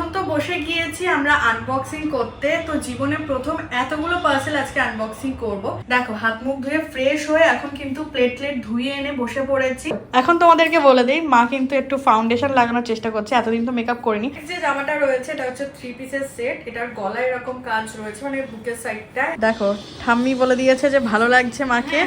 এখন তো বসে গিয়েছি আমরা আনবক্সিং করতে তো জীবনে প্রথম এতগুলো পার্সেল আজকে আনবক্সিং করব। দেখো হাত মুখ ধুয়ে ফ্রেশ হয়ে এখন কিন্তু প্লেট প্লেট ধুয়ে এনে বসে পড়েছি। এখন তোমাদেরকে বলে দিই মা কিন্তু একটু ফাউন্ডেশন লাগানোর চেষ্টা করছে এতদিন তো মেকআপ করিনি। যে জামাটা রয়েছে এটা হচ্ছে থ্রি পিসের সেট এটার গলায় এরকম কাজ রয়েছে মানে বুকের সাইডটা দেখো ঠাম্মি বলে দিয়েছে যে ভালো লাগছে মাকে।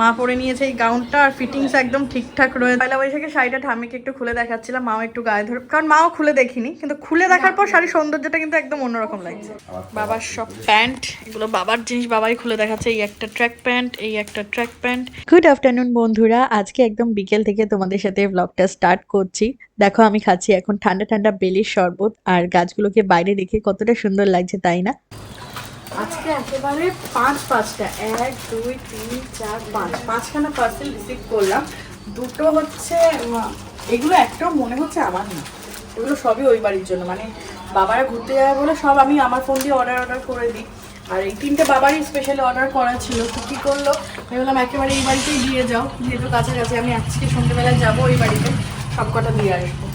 মা পরে নিয়েছে এই গাউনটা আর ফিটিংস একদম ঠিকঠাক রয়েছে। পয়লা বৈশাখে শাড়িটা ঠাম্মিকে একটু খুলে দেখাচ্ছিলাম মাও একটু গায়ে ধরে কারণ মাও খুলে দেখিনি কিন্তু খুলে দেখার পর শাড়ির সৌন্দর্যটা কিন্তু একদম অন্যরকম লাগছে। বাবার সব প্যান্ট এগুলো বাবার জিনিস বাবাই খুলে দেখাচ্ছে এই একটা ট্র্যাক প্যান্ট এই একটা ট্র্যাক প্যান্ট। গুড আফটারনুন বন্ধুরা। আজকে একদম বিকেল থেকে তোমাদের সাথে ব্লগটা স্টার্ট করছি। দেখো আমি খাচ্ছি এখন ঠান্ডা ঠান্ডা বেলির শরবত আর গাছগুলোকে বাইরে রেখে কতটা সুন্দর লাগছে তাই না? আজকে একেবারে পাঁচ পাঁচটা এক দুই তিন চার পাঁচ। পাঁচখানা পার্সেল রিসিভ করলাম। দুটো হচ্ছে এগুলো একটাও মনে হচ্ছে আমার না। এগুলো সবই ওই বাড়ির জন্য। মানে বাবারা ঘুরতে যাবে বলে সব আমি আমার ফোন দিয়ে অর্ডার অর্ডার করে দিই। আর এই তিনটে বাবারই স্পেশালি অর্ডার করা ছিল। তো কী করল? আমি বললাম, একেবারে এই বাড়িতেই দিয়ে যাও। যেহেতু কাছাকাছি আমি আজকে সন্ধ্যেবেলায় যাব ওই বাড়িতে। সব কটা দিয়ে আসব।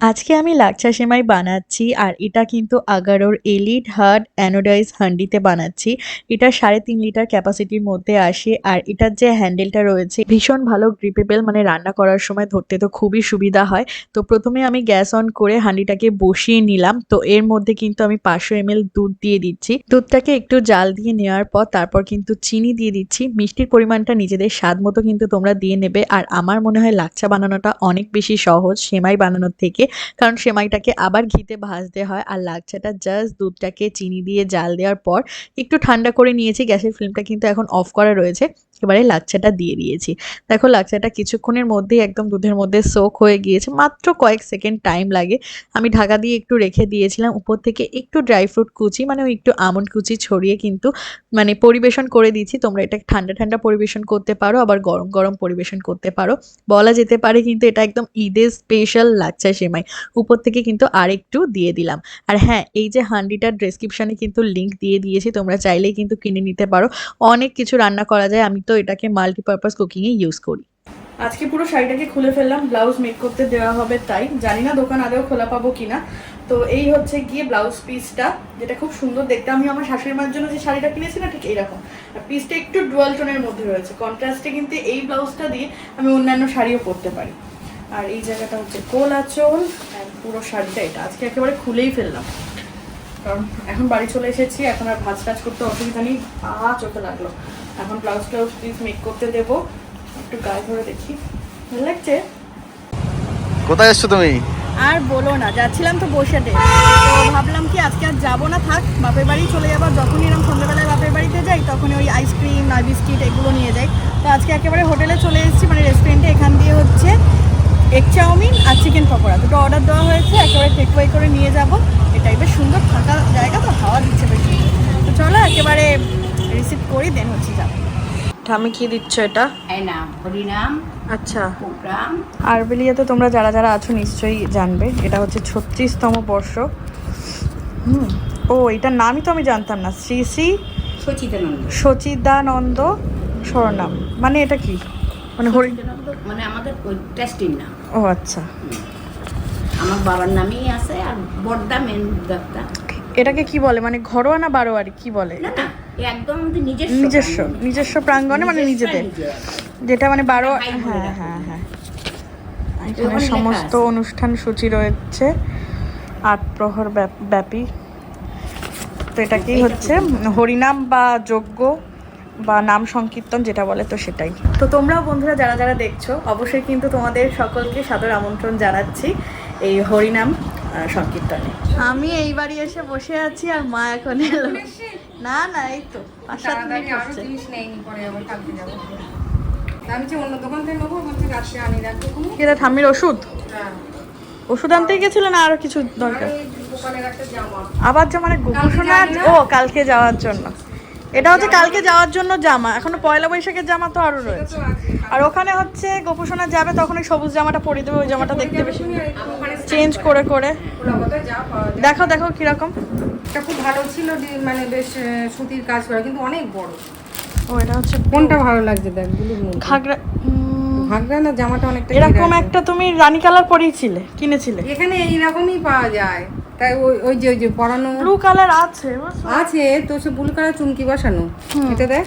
আজকে আমি লাচ্ছা সেমাই বানাচ্ছি আর এটা কিন্তু আগারোর এলিট হার্ড অ্যানোডাইজ হান্ডিতে বানাচ্ছি। এটা সাড়ে তিন লিটার ক্যাপাসিটির মধ্যে আসে আর এটার যে হ্যান্ডেলটা রয়েছে, ভীষণ ভালো গ্রিপেবেল মানে রান্না করার সময় ধরতে তো খুবই সুবিধা হয়। তো প্রথমে আমি গ্যাস অন করে হাঁডিটাকে বসিয়ে নিলাম। তো এর মধ্যে কিন্তু আমি পাঁচশো এমএল দুধ দিয়ে দিচ্ছি। দুধটাকে একটু জাল দিয়ে নেওয়ার পর তারপর কিন্তু চিনি দিয়ে দিচ্ছি। মিষ্টির পরিমাণটা নিজেদের স্বাদ মতো কিন্তু তোমরা দিয়ে নেবে। আর আমার মনে হয় লাচ্ছা বানানোটা অনেক বেশি সহজ সেমাই বানানোর থেকে। কারণ সেমাইটাকে আবার ঘিতে ভাজতে হয় আর লাগছেটা জাস্ট দুধটাকে চিনি দিয়ে জাল দেওয়ার পর একটু ঠান্ডা করে নিয়েছি। গ্যাসের ফ্লেমটা কিন্তু এখন অফ করা রয়েছে। এবারে লাচ্ছাটা দিয়ে দিয়েছি। দেখো লাচ্ছাটা কিছুক্ষণের মধ্যেই একদম দুধের মধ্যে সোক হয়ে গিয়েছে, মাত্র কয়েক সেকেন্ড টাইম লাগে। আমি ঢাকা দিয়ে একটু রেখে দিয়েছিলাম, উপর থেকে একটু ড্রাই ফ্রুট কুচি মানে ওই একটু আমন্ড কুচি ছড়িয়ে কিন্তু মানে পরিবেশন করে দিয়েছি। তোমরা এটা ঠান্ডা ঠান্ডা পরিবেশন করতে পারো, আবার গরম গরম পরিবেশন করতে পারো। বলা যেতে পারে কিন্তু এটা একদম ঈদের স্পেশাল লাচ্ছা সেমাই। উপর থেকে কিন্তু আরেকটু দিয়ে দিলাম। আর হ্যাঁ এই যে হান্ডিটার ডেসক্রিপশানে কিন্তু লিঙ্ক দিয়ে দিয়েছি, তোমরা চাইলেই কিন্তু কিনে নিতে পারো। অনেক কিছু রান্না করা যায়, আমি তো এটাকে মাল্টিপারপাস কুকিংয়ে ইউজ করি। আজকে পুরো শাড়িটাকে খুলে ফেললাম ব্লাউজ মেক করতে দেওয়া হবে তাই। জানি না দোকান আদেও খোলা পাবো কিনা। তো এই হচ্ছে গিয়ে ব্লাউজ পিসটা যেটা খুব সুন্দর দেখতে। আমি আমার শাশুড়ি মার জন্য যে শাড়িটা কিনেছি না, ঠিক এইরকম। আর পিসটা একটু ডুয়াল টোনের মধ্যে রয়েছে। কন্ট্রাস্টে কিন্তু এই ব্লাউজটা দিয়ে আমি অন্যান্য শাড়িও পরতে পারি। আর এই জায়গাটা হচ্ছে কোল আর পুরো শাড়িটা এটা। আজকে একেবারে খুলেই ফেললাম। কারণ এখন বাড়ি চলে এসেছি, এখন আর ভাজ টাজ করতে অসুবিধা নেই। পা চোখে লাগল। এখন ব্লাউজ ব্লাউজ পিস মেক করতে দেবো। একটু গায়ে ধরে দেখি। ভালো লাগছে? কোথায় এসছো তুমি? আর বলো না যাচ্ছিলাম তো বসেতে তো ভাবলাম কি আজকে আর যাব না থাক বাপের বাড়ি চলে যাবার যখনই এরকম সন্ধ্যাবেলায় বাপের বাড়িতে যাই তখনই ওই আইসক্রিম আর বিস্কিট এগুলো নিয়ে যাই। তো আজকে একেবারে হোটেলে চলে এসেছি মানে রেস্টুরেন্টে এখান দিয়ে হচ্ছে এগ চাউমিন আর চিকেন পকোড়া। দুটো অর্ডার দেওয়া হয়েছে একেবারে টেক ওয়ে করে নিয়ে যাব। এটাই বেশ সুন্দর ফাঁকা জায়গা তো হাওয়া দিচ্ছে বেশ তো চলো একেবারে রিসিভ করি দেন হচ্ছে যাব। আমি কি দিচ্ছ এটা? আচ্ছা। আরবেলিয়াতে তোমরা যারা যারা আছো নিশ্চয়ই জানবে। এটা হচ্ছে ছত্রিশতম বর্ষ। হুম। ও এটার নামই তো আমি জানতাম না। শ্রী শ্রী সচিদানন্দ। সচিদানন্দ স্বরনাম মানে এটা কি? মানে হরি মানে আমাদের ট্রাস্টির নাম। ও আচ্ছা। আমার বাবার নামেই আছে আর বড়দা মেন দত্তা এটাকে কি বলে? মানে ঘরোয়া না বারোয়ারি? কি বলে না একদম আমাদের নিজস্ব। নিজস্ব প্রাঙ্গণে। নিজস্ব প্রাঙ্গণে মানে নিজেদের। যেটা মানে বারো হ্যাঁ হ্যাঁ হ্যাঁ। এখানে সমস্ত অনুষ্ঠান সূচি রয়েছে। আট প্রহর ব্যাপী। তো এটা কি হচ্ছে? হরিনাম বা যজ্ঞ বা নাম সংকীর্তন যেটা বলে তো সেটাই। তো তোমরাও বন্ধুরা যারা যারা দেখছ অবশ্যই কিন্তু তোমাদের সকলকে সাদর আমন্ত্রণ জানাচ্ছি এই হরিনাম সংকীর্তনে। আমি এই বাড়ি এসে বসে আছি আর মা এখন এলো। না না এই তো পাঁচ সাত মিনিট আরও হচ্ছে। জিনিস নেয়নি পরে আবার কালকে যাব। আমি যে অন্য দোকান থেকে নেব বলছি রাত্রে আনি রাখব কোনো এটা ঠাম্মির ওষুধ? হ্যাঁ। ওষুধ আনতেই গেছিল না আরও কিছু দরকার? জামা। আবার যে মানে ও কালকে যাওয়ার জন্য। এটা হচ্ছে কালকে যাওয়ার জন্য জামা। এখনও পয়লা বৈশাখের জামা তো আরও রয়েছে। আর ওখানে হচ্ছে গোপুসোনা যাবে তখন ওই সবুজ জামাটা পরে দেবে ওই জামাটা দেখতে বেশি চেঞ্জ করে করে। যায়। দেখো দেখো কীরকম। এটা খুব ভালো ছিল মানে বেশ সুতির কাজ করা কিন্তু অনেক বড়। ও এটা হচ্ছে কোনটা ভালো লাগছে দেখ নিয়ে। ঘাগরা না জামাটা অনেকটা এরকম। একটা তুমি রানী কালার পরিয়েছিলে কিনেছিলে? এখানে এইরকমই পাওয়া যায়। তাই ওই ওই যে ওই যে পরানো ব্লু কালার আছে আছে তো সে বুল কালার চুমকি বসানো। এটা দেখ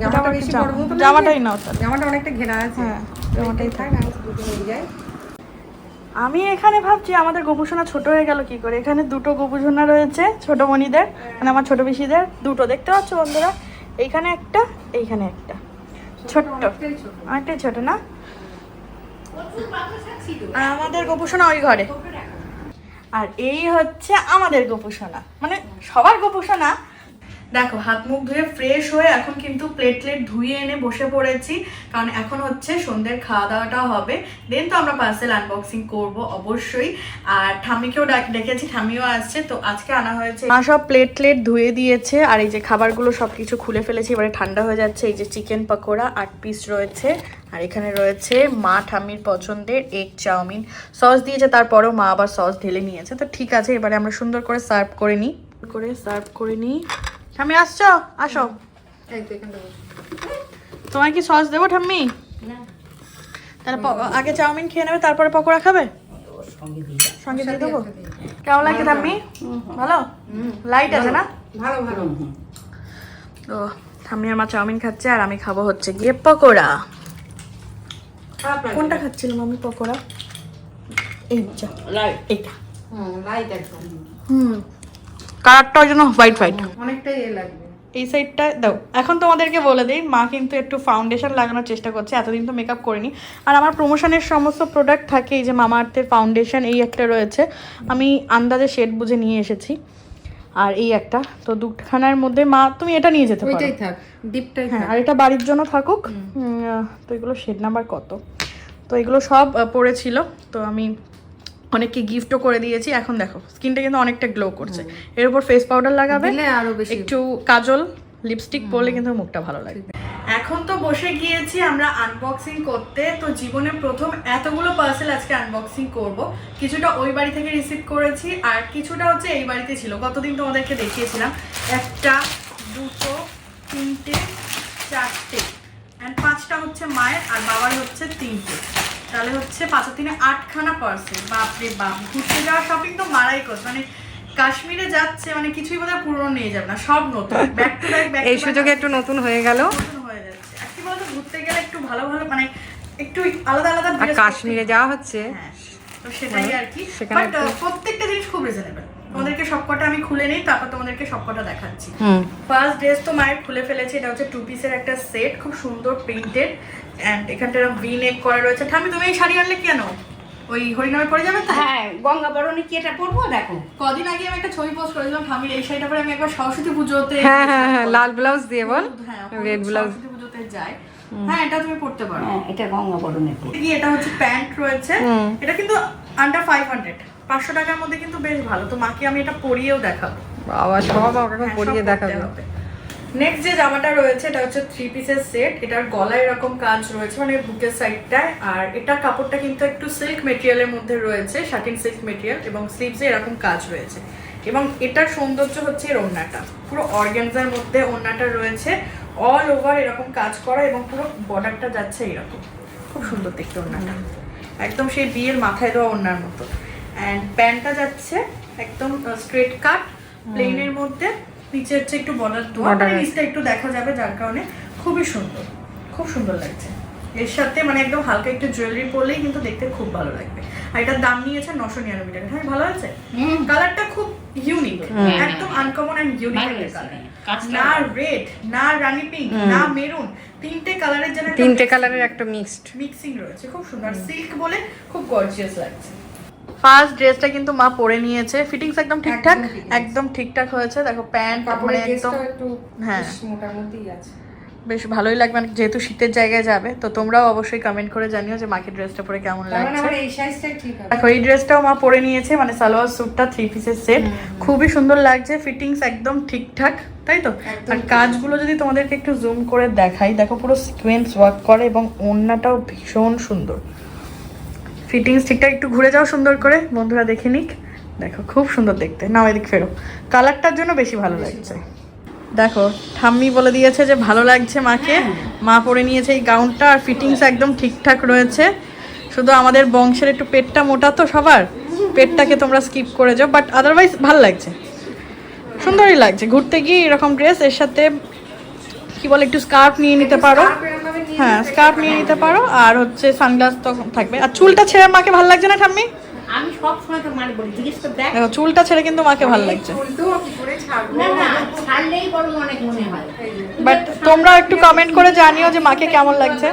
জামাটা বেশি বড় জামাটাই? নাও জামাটা অনেকটা ঘেরা আছে। হ্যাঁ, জামাটাই থাক। আমি যাই। আমি এখানে ভাবছি আমাদের গোপুসোনা ছোট হয়ে গেল কি করে? এখানে দুটো গোপুসোনা রয়েছে, ছোট মনিদের মানে আমার ছোট পিসিদের, দুটো দেখতে পাচ্ছ বন্ধুরা? এইখানে একটা এইখানে একটা। ছোট্ট। অনেকটাই ছোট, না? আমাদের গোপুসোনা ওই ঘরে। আর এই হচ্ছে আমাদের গোপুসোনা। মানে সবার গোপুসোনা দেখো, হাত মুখ ধুয়ে ফ্রেশ হয়ে এখন কিন্তু প্লেট প্লেট ধুয়ে এনে বসে পড়েছি। কারণ এখন হচ্ছে সন্ধ্যের খাওয়া দাওয়াটাও হবে। দেন তো আমরা পার্সেল আনবক্সিং করব, অবশ্যই। আর ঠাম্মিকেও ডাক- ডেকেছি, ঠাম্মিও আসছে। তো আজকে আনা হয়েছে মা সব প্লেট প্লেট ধুয়ে দিয়েছে। আর এই যে খাবারগুলো সব কিছু খুলে ফেলেছি, এবারে ঠান্ডা হয়ে যাচ্ছে। এই যে চিকেন পকোড়া, আট পিস রয়েছে। আর এখানে রয়েছে মা ঠামির পছন্দের এগ চাউমিন। সস দিয়েছে, তারপরেও মা আবার সস ঢেলে নিয়েছে। তো ঠিক আছে, এবারে আমরা সুন্দর করে সার্ভ করে নিই। করে সার্ভ করে নিই। ঠাম্মি আসছো? আসো। তোমার কি সস দেবো ঠাম্মি? তাহলে আগে চাউমিন খেয়ে নেবে তারপরে পকোড়া খাবে? সঙ্গে দিয়ে দেবো? কেমন ঠাম্মি? ভালো? লাইট আছে না? ভালো ভালো। তো ঠাম্মি আমার চাউমিন খাচ্ছে আর আমি খাব হচ্ছে গিয়ে পকোড়া। কোনটা খাচ্ছিলাম আমি পকোড়া? এই যা এইটা। হুম লাইট একদম। হুম। কালারটা ওই জন্য হোয়াইট হোয়াইট অনেকটাই এ লাগবে। এই সাইডটা দাও। এখন তোমাদেরকে বলে দিই মা কিন্তু একটু ফাউন্ডেশন লাগানোর চেষ্টা করছে এতদিন তো মেকআপ করিনি। আর আমার প্রমোশনের সমস্ত প্রোডাক্ট থাকে এই যে মামা আর্থের ফাউন্ডেশন এই একটা রয়েছে। আমি আন্দাজে শেড বুঝে নিয়ে এসেছি। আর এই একটা তো দুখানার মধ্যে মা তুমি এটা নিয়ে যেতে পারো। থাক ডিপটাই হ্যাঁ আর এটা বাড়ির জন্য থাকুক। তো এগুলো শেড নাম্বার কত? তো এগুলো সব পড়েছিল। তো আমি অনেককে গিফটও করে দিয়েছি। এখন দেখো স্কিনটা কিন্তু অনেকটা গ্লো করছে। এর উপর ফেস পাউডার লাগাবে একটু কাজল লিপস্টিক পরলে কিন্তু মুখটা ভালো লাগবে এখন তো বসে গিয়েছি আমরা আনবক্সিং করতে। তো জীবনে প্রথম এতগুলো পার্সেল আজকে আনবক্সিং করব। কিছুটা ওই বাড়ি থেকে রিসিভ করেছি আর কিছুটা হচ্ছে এই বাড়িতে ছিল। গতদিন তোমাদেরকে দেখিয়েছিলাম একটা দুটো তিনটে চারটে। অ্যান্ড পাঁচটা হচ্ছে মায়ের আর বাবার হচ্ছে তিনটে। তাহলে হচ্ছে পাঁচ আর তিনে আটখানা পার্সেল বাপরে বাপ ঘুরতে যাওয়া শপিং তো মারাই করছে। মানে কাশ্মীরে যাচ্ছে মানে কিছুই বোধহয় পুরনো নিয়ে যাবে না সব নতুন। ব্যাক টু ব্যাক ব্যাক এই সুযোগে একটু নতুন হয়ে গেল। নতুন হয়ে যাচ্ছে। আর কি বলতো ঘুরতে গেলে একটু ভালো ভালো মানে একটু আলাদা আলাদা আর কাশ্মীরে যাওয়া হচ্ছে। হ্যাঁ, তো সেটাই আর কি। বাট প্রত্যেকটা জিনিস খুব রিজনেবল তোমাদেরকে সবকটা আমি খুলে নিই তারপর তোমাদেরকে সবকটা দেখাচ্ছি। ফার্স্ট ড্রেস তো মায়ের খুলে ফেলেছে এটা হচ্ছে টু পিসের একটা সেট খুব সুন্দর প্রিন্টেড অ্যান্ড এখানটা ভি নেক করা রয়েছে। ঠামি তুমি এই শাড়ি আনলে কেন ওই হরিনামে পরে যাবে তো? হ্যাঁ গঙ্গা বরণে কি এটা পরবো? দেখো। কদিন আগে আমি একটা ছবি পোস্ট করেছিলাম ঠামির এই শাড়িটা পরে আমি একবার সরস্বতী পুজোতে হ্যাঁ হ্যাঁ হ্যাঁ লাল ব্লাউজ দিয়ে বল। হ্যাঁ রেড ব্লাউজ সরস্বতী পুজোতে যায় হ্যাঁ এটা তুমি পড়তে পারো। হ্যাঁ এটা গঙ্গা বরণে কি এটা হচ্ছে প্যান্ট রয়েছে। এটা কিন্তু আন্ডার ফাইভ হান্ড্রেড পাঁচশো টাকার মধ্যে কিন্তু বেশ ভালো। তো মাকে আমি এটা পরিয়েও দেখাবো। বাবা সব আমাকে এখন পরিয়ে দেখাবে। নেক্সট যে জামাটা রয়েছে এটা হচ্ছে থ্রি পিসের সেট এটার গলায় এরকম কাজ রয়েছে মানে বুকের সাইডটায় আর এটা কাপড়টা কিন্তু একটু সিল্ক মেটেরিয়ালের মধ্যে রয়েছে শাটিন সিল্ক মেটেরিয়াল এবং স্লিভসে এরকম কাজ রয়েছে। এবং এটার সৌন্দর্য হচ্ছে এর ওড়নাটা। পুরো অর্গ্যানজার মধ্যে ওড়নাটা রয়েছে। অল ওভার এরকম কাজ করা এবং পুরো বর্ডারটা যাচ্ছে এরকম। খুব সুন্দর দেখতে ওড়নাটা। একদম সেই বিয়ের মাথায় দেওয়া ওড়নার মতো। অ্যান্ড প্যান্টটা যাচ্ছে একদম স্ট্রেট কাট প্লেনের মধ্যে। নিচে হচ্ছে একটু বর্ডার আছে। নিচটা একটু দেখা যাবে যার কারণে খুবই সুন্দর খুব সুন্দর লাগছে। এর সাথে মানে একদম হালকা একটু জুয়েলারি পরলেই কিন্তু দেখতে খুব ভালো লাগবে। আর এটার দাম নিয়েছে নশো নিরানব্বই টাকা। হ্যাঁ ভালো আছে? কালারটা খুব ইউনিক একদম আনকমন অ্যান্ড ইউনিক কালার না রেড না রানি পিঙ্ক না মেরুন তিনটে কালারের যেন তিনটে কালারের একটা মিক্সড মিক্সিং রয়েছে। খুব সুন্দর। সিল্ক বলে খুব গর্জিয়াস লাগছে। ফার্স্ট ড্রেসটা কিন্তু মা পরে নিয়েছে। ফিটিংস একদম ঠিকঠাক? একদম ঠিকঠাক হয়েছে। দেখো প্যান্ট মানে একদম হ্যাঁ। বেশ আছে। বেশ ভালোই লাগবে। মানে যেহেতু শীতের জায়গায় যাবে তো তোমরাও অবশ্যই কমেন্ট করে জানিও যে মাকে ড্রেসটা পরে কেমন মানে লাগছে। দেখো এই ড্রেসটাও মা পরে নিয়েছে মানে সালোয়ার স্যুটটা থ্রি পিসের সেট খুবই সুন্দর লাগছে। ফিটিংস একদম ঠিকঠাক তাই তো? আর কাজগুলো যদি তোমাদেরকে একটু জুম করে দেখাই দেখো পুরো সিকোয়েন্স ওয়ার্ক করে এবং ওড়নাটাও ভীষণ সুন্দর। ফিটিংস ঠিকঠাক একটু ঘুরে যাও সুন্দর করে। বন্ধুরা দেখে নিক। দেখো খুব সুন্দর দেখতে। নাও এদিক ফেরো। কালারটার জন্য বেশি ভালো লাগছে। দেখো ঠাম্মি বলে দিয়েছে যে ভালো লাগছে মাকে। মা পরে নিয়েছে এই গাউনটা আর ফিটিংস একদম ঠিকঠাক রয়েছে। শুধু আমাদের বংশের একটু পেটটা মোটা তো সবার। পেটটাকে তোমরা স্কিপ করে যাও বাট আদারওয়াইজ ভালো লাগছে। সুন্দরই লাগছে। ঘুরতে গিয়ে এরকম ড্রেস এর সাথে কি বলে একটু স্কার্ফ নিয়ে নিতে পারো। হ্যাঁ স্কার্ফ নিয়ে নিতে পারো আর হচ্ছে সানগ্লাস তো থাকবে। আর চুলটা ছেড়ে মাকে ভালো লাগছে না ঠাম্মি? আমি সব সময় তো মানে বলি জিজ্ঞেস করে দেখ। চুলটা ছেড়ে কিন্তু মাকে ভালো লাগছে। উল্টো কি করে ছাড়বো। না না ছাড়লেই বড় অনেক মনে হয়। বাট তোমরা একটু কমেন্ট করে জানিও যে মাকে কেমন লাগছে।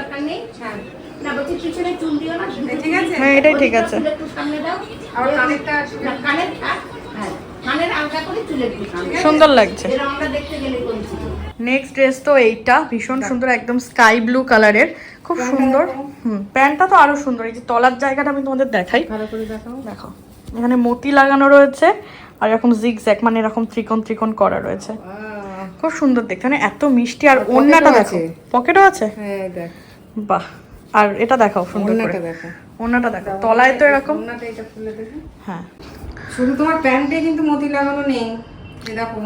হ্যাঁ এটাই ঠিক আছে। হ্যাঁ সুন্দর লাগছে। আমরা দেখতে গেলে বলছি নেক্সট ড্রেস তো এইটা ভীষণ সুন্দর একদম স্কাই ব্লু কালারের খুব সুন্দর। হুম প্যান্টটা তো আরও সুন্দর এই যে তলার জায়গাটা আমি তোমাদের দেখাই। ভালো করে দেখাও। দেখো এখানে মতি লাগানো রয়েছে আর এরকম জিগজ্যাক মানে এরকম ত্রিকোণ ত্রিকোণ করা রয়েছে। খুব সুন্দর দেখতে মানে এত মিষ্টি আর ওন্নাটা দেখো আছে। পকেটও আছে? হ্যাঁ দেখ। বাহ আর এটা দেখাও সুন্দর করে। ওন্নাটা দেখো তলায় তো এরকম। হ্যাঁ। শুধু তোমার প্যান্টে কিন্তু মতি লাগানো নেই। তো দেখো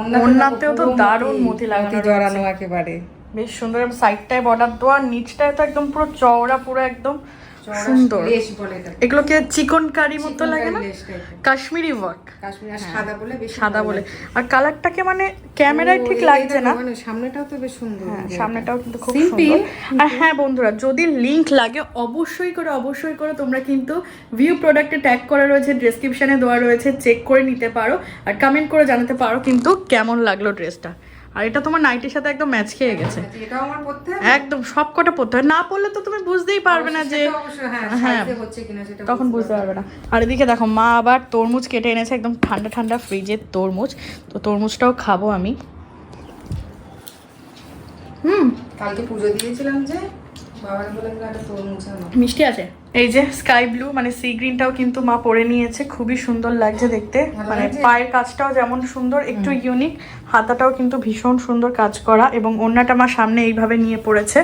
পুরো দারুণ মতি লাগানো জড়ানো একেবারে। বেশ সুন্দর সাইডটায় বর্ডার দেওয়া নিচটায় তো একদম পুরো চওড়া পুরো একদম সুন্দর। এগুলোকে চিকন কারি মতো লাগে না? কাশ্মীরি ওয়ার্ক। সাদা বলে বেশি সাদা বলে। আর কালারটাকে মানে ক্যামেরায় ঠিক লাগছে না। মানে সামনেটাও তো বেশ সুন্দর হ্যাঁ সামনেটাও কিন্তু খুব সুন্দর। আর হ্যাঁ বন্ধুরা যদি লিংক লাগে অবশ্যই করে অবশ্যই করে তোমরা কিন্তু ভিউ প্রোডাক্টে ট্যাগ করা রয়েছে ডেসক্রিপশনে দেওয়া রয়েছে চেক করে নিতে পারো। আর কমেন্ট করে জানাতে পারো কিন্তু কেমন লাগল ড্রেসটা আর এটা তোমার নাইটির সাথে একদম ম্যাচ খেয়ে গেছে। আচ্ছা, এটাও আমার পড়তে একদম সব কটা পড়তে হয় না পড়লে তো তুমি বুঝতেই পারবে না যে হ্যাঁ, হ্যাঁ। তখন বুঝতে পারবে না। আর এদিকে দেখো মা আবার তরমুজ কেটে এনেছে একদম ঠান্ডা ঠান্ডা ফ্রিজের তরমুজ। তো তরমুজটাও খাব আমি। হুম কালকে পুজো দিয়েছিলাম যে মিষ্টি আছে? এই যে স্কাই ব্লু মানে সি গ্রিনটাও কিন্তু মা পরে নিয়েছে খুবই সুন্দর লাগছে দেখতে। মানে পায়ের কাজটাও যেমন সুন্দর একটু ইউনিক হাতাটাও কিন্তু ভীষণ সুন্দর কাজ করা এবং অন্যটা মা সামনে এইভাবে নিয়ে পড়েছে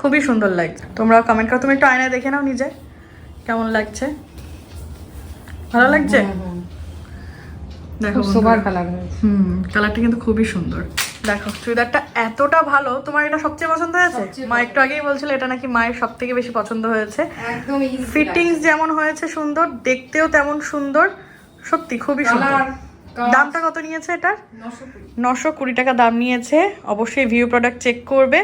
খুবই সুন্দর লাগছে। তোমরা কমেন্ট করো তুমি একটু আয়নায় দেখে নাও নিজে কেমন লাগছে? ভালো লাগছে? দেখো খুব কালার হুম কালারটা কিন্তু খুবই সুন্দর। দেখো চুড়িদারটা এতটা ভালো তোমার এটা সবচেয়ে পছন্দ হয়েছে? মা একটু আগেই বলছিল এটা নাকি মায়ের সব থেকে বেশি পছন্দ হয়েছে। ফিটিংস যেমন হয়েছে সুন্দর দেখতেও তেমন সুন্দর সত্যি খুবই সুন্দর। দামটা কত নিয়েছে এটার? নশো কুড়ি। টাকা দাম নিয়েছে। অবশ্যই ভিউ প্রোডাক্ট চেক করবে।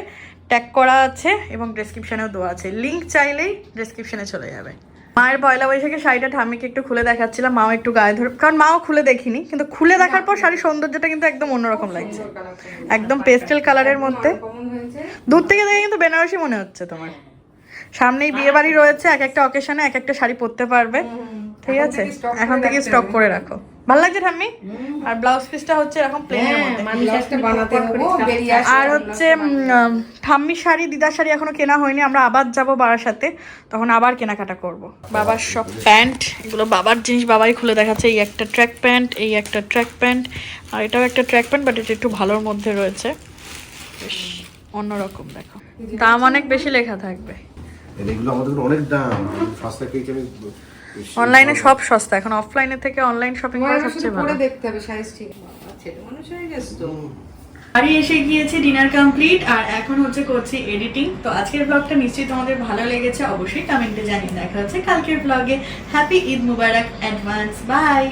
ট্যাগ করা আছে এবং ডেসক্রিপশানেও দেওয়া আছে। লিঙ্ক চাইলেই ডেসক্রিপশানে চলে যাবে। মায়ের পয়লা বৈশাখে শাড়িটা ঠামিকে একটু খুলে দেখাচ্ছিলাম মাও একটু গায়ে ধরে কারণ মাও খুলে দেখিনি কিন্তু খুলে দেখার পর শাড়ির সৌন্দর্যটা কিন্তু একদম অন্যরকম লাগছে। একদম পেস্টেল কালারের মধ্যে। দূর থেকে দেখে কিন্তু বেনারসি মনে হচ্ছে তোমার। সামনেই বিয়ে বাড়ি রয়েছে এক একটা অকেশনে এক একটা শাড়ি পরতে পারবে। ঠিক আছে? এখন থেকে স্টক করে রাখো। ভালো লাগছে ঠাম্মি? আর ব্লাউজ পিসটা হচ্ছে এরকম প্লেনের মধ্যে। বেরিয়ে আসে। আর হচ্ছে ঠাম্মি শাড়ি দিদার শাড়ি এখনও কেনা হয়নি আমরা আবার যাব বাবার সাথে। তখন আবার কেনাকাটা করব। বাবার সব প্যান্ট এগুলো বাবার জিনিস বাবাই খুলে দেখাচ্ছে। এই একটা ট্র্যাক প্যান্ট এই একটা ট্র্যাক প্যান্ট আর এটাও একটা ট্র্যাক প্যান্ট বাট এটা একটু ভালোর মধ্যে রয়েছে। বেশ অন্যরকম দেখো। দাম অনেক বেশি লেখা থাকবে। এগুলো আমাদের অনেক দাম। পেয়েছি আমি অনলাইনে সব সস্তা। এখন অফলাইনে থেকে অনলাইন শপিং করা সবচেয়ে ভালো। পরে দেখতে হবে সাইজ ঠিক ছেলে মানুষ হয়ে গেছে তো। বাড়ি এসে গিয়েছে ডিনার কমপ্লিট আর এখন হচ্ছে করছি এডিটিং তো আজকের ব্লগটা নিশ্চয়ই তোমাদের ভালো লেগেছে অবশ্যই কমেন্টে জানিয়ে দেখা হচ্ছে কালকের ব্লগে happy Eid Mubarak advance bye